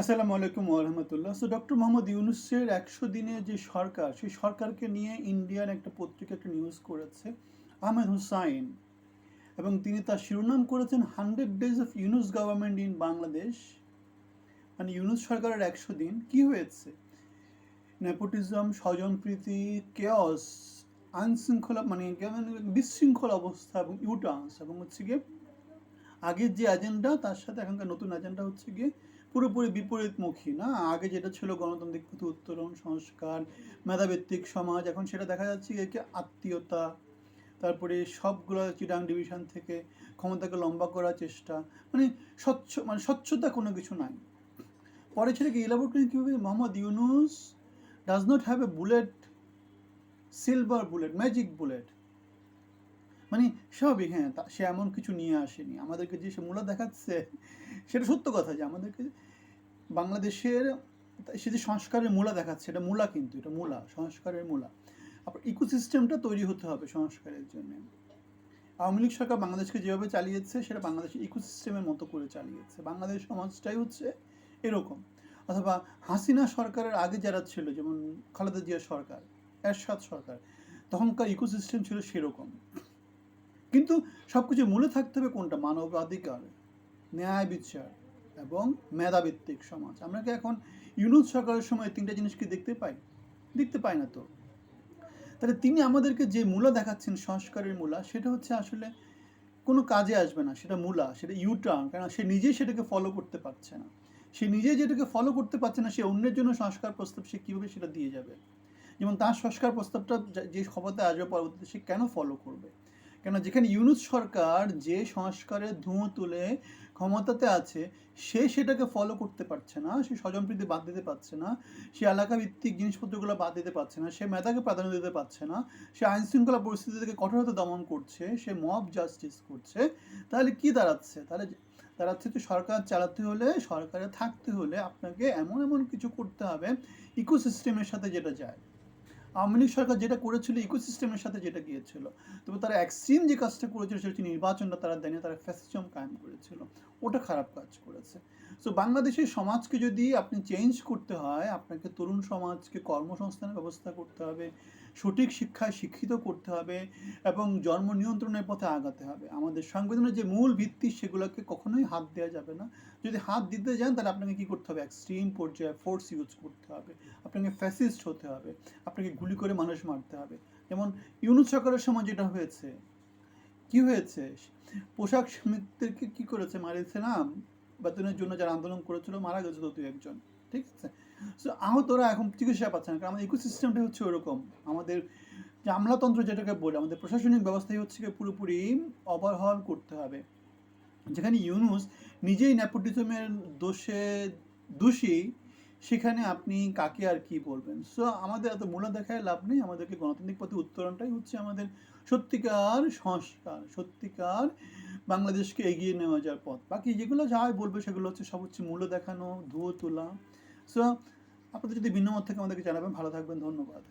আসসালামু আলাইকুম ওরহামতুল্লাহ so doctor Mohammad ইউনুসের একশো দিনের যে সরকার, সেই সরকারকে নিয়ে ইন্ডিয়ান একটা পত্রিকা, একটা নিউজ করেছে আহমেদ হুসাইন। এবং তিনি তার শিরোনাম করেছেন hundred days of Yunus government in Bangladesh. মানে ইউনুস সরকারের একশো দিন। কি হয়েছে? নেপোটিজম, স্বজনপ্রীতি কেয়স আইনশৃঙ্খলা মানে বিশৃঙ্খল অবস্থা এবং ইউটার্নস এবং হচ্ছে গিয়ে আগের যে এজেন্ডা তার সাথে এখনকার নতুন এজেন্ডা হচ্ছে গিয়ে পুরোপুরি বিপরীতমুখী, না? আগে যেটা ছিল গণতান্ত্রিক প্রতি উত্তরণ সংস্কার, মেধাভিত্তিক সমাজ, এখন সেটা দেখা যাচ্ছে একে আত্মীয়তা, তারপরে সবগুলো চিটাং ডিভিশন থেকে ক্ষমতাকে লম্বা করার চেষ্টা। মানে স্বচ্ছ মানে স্বচ্ছতা কোনো কিছু নাই। পরে ছেলেকে ইলাবোরেট করেন কীভাবে? Mohammad Yunus does not have a bullet silver bullet magic bullet মানে স্বাভাবিক হ্যাঁ সে এমন কিছু নিয়ে আসেনি। আমাদেরকে যে সে মূলা দেখাচ্ছে, সেটা সত্য কথা যে আমাদেরকে বাংলাদেশের, সে যে সংস্কারের মূলা দেখাচ্ছে, এটা মূলা কিন্তু, এটা মূলা, সংস্কারের মূলা। আপনার ইকোসিস্টেমটা তৈরি হতে হবে সংস্কারের জন্য। আওয়ামী লীগ সরকার বাংলাদেশকে যেভাবে চালিয়েছে, সেটা বাংলাদেশের ইকোসিস্টেমের মতো করে চালিয়েছে। বাংলাদেশ সমাজটাই হচ্ছে এরকম। অথবা হাসিনা সরকারের আগে যারা ছিল, যেমন খালেদা জিয়া সরকার, এরশাদ সরকার, তখনকার ইকোসিস্টেম ছিল সেরকম। কিন্তু সব কিছু মূলে থাকতে হবে কোনটা? মানবাধিকার, ন্যায় বিচার এবং মেধাভিত্তিক সমাজ। আমরা কি এখন ইউনুস সরকারের সময় তিনটা জিনিস কি দেখতে পাই? দেখতে পাই না তো। তাহলে তিনি আমাদেরকে যে মূলা দেখাচ্ছেন, সংস্কারের মূলা, সেটা হচ্ছে আসলে কোনো কাজে আসবে না, সেটা মূলা, সেটা ইউটার্ন কারণ সে নিজেই সেটাকে ফলো করতে পারছে না। সে নিজে যেটাকে ফলো করতে পারছে না, সে অন্যের জন্য সংস্কার প্রস্তাব সে কীভাবে সেটা দিয়ে যাবে? যেমন তার সংস্কার প্রস্তাবটা যে ক্ষমতায় আসবে পরবর্তীতে সে কেন ফলো করবে? কেন যেখানে ইউনুস সরকার যে সংস্কারের ধুঁয়ো তুলে ক্ষমতাতে আছে, সে সেটাকে ফলো করতে পারছে না, সে স্বজনপ্রীতি বাদ দিতে পারছে না, সে এলাকা ভিত্তিক জিনিসপত্রগুলো বাদ দিতে পারছে না, সে মেধাকে প্রাধান্য দিতে পারছে না, সে আইন শৃঙ্খলা পরিস্থিতি থেকে কঠোরতা দমন করছে, সে মব জাস্টিস করছে, তাহলে কি দাঁড়াচ্ছে? তাহলে দাঁড়াচ্ছে তো সরকার চালাতে হলে, সরকারে থাকতে হলে আপনাকে এমন এমন কিছু করতে হবে ইকোসিস্টেমের সাথে যেটা যায়। আওয়ামী সরকার যেটা করেছিল ইকোসিস্টেমের সাথে যেটা গিয়েছিল, তবে তারা এক্সট্রিম যে কাজটা করেছিল, সেটা নির্বাচনটা তারা দেয়নি, তারা ফ্যাসিজম কায়েম করেছিল। ওটা খারাপ কাজ করেছে। সো বাংলাদেশের সমাজকে যদি আপনি চেঞ্জ করতে হয়, আপনাকে তরুণ সমাজকে কর্মসংস্থানের ব্যবস্থা করতে হবে, সঠিক শিক্ষায় শিক্ষিত করতে হবে, এবং জন্ম নিয়ন্ত্রণের পথে আগাতে হবে। আমাদের সংবিধানের যে মূল ভিত্তি, সেগুলোকে কখনোই হাত দেওয়া যাবে না। যদি হাত দিতে যান, তাহলে আপনাকে কি করতে হবে? এক্সট্রিম পর্যায়ে ফোর্স ইউজ করতে হবে। আপনাকে ফ্যাসিস্ট হতে হবে। আপনাকে গুলি করে মানুষ মারতে হবে। যেমন ইউনুস সরকারের সময় যেটা হয়েছে, কি হয়েছে? পোশাক শ্রমিকদেরকে কি করেছে? মারিয়েছে না? বেতনের জন্য যারা আন্দোলন করেছিল, মারা গেছে দুই একজন, ঠিক আছে? সো আহতরা এখন চিকিৎসা পাচ্ছে না, কারণ আমাদের ইকোসিস্টেমটা হচ্ছে ওরকম। আমাদের যে আমলাতন্ত্র যেটাকে বলে, আমাদের প্রশাসনিক ব্যবস্থাই হচ্ছে পুরোপুরি ওভারহল করতে হবে। যেখানে ইউনুস নিজেই নেপোটিজমের দোষে দোষী সেখানে আপনি কাকে আর কি বলবেন? সো আমাদের এত মূল্য দেখায় লাভ নেই। আমাদেরকে গণতান্ত্রিক পথে উত্তরণটাই হচ্ছে আমাদের সত্যিকার সংস্কার, সত্যিকার বাংলাদেশকে এগিয়ে নেওয়া যাওয়ার পথ। বাকি যেগুলো যাই বলবে সেগুলো হচ্ছে সব হচ্ছে মূল্য দেখানো, ধুয়ো তোলা। সো আপনাদের যদি ভিন্ন মত থেকে আমাদেরকে জানাবেন। ভালো থাকবেন। ধন্যবাদ।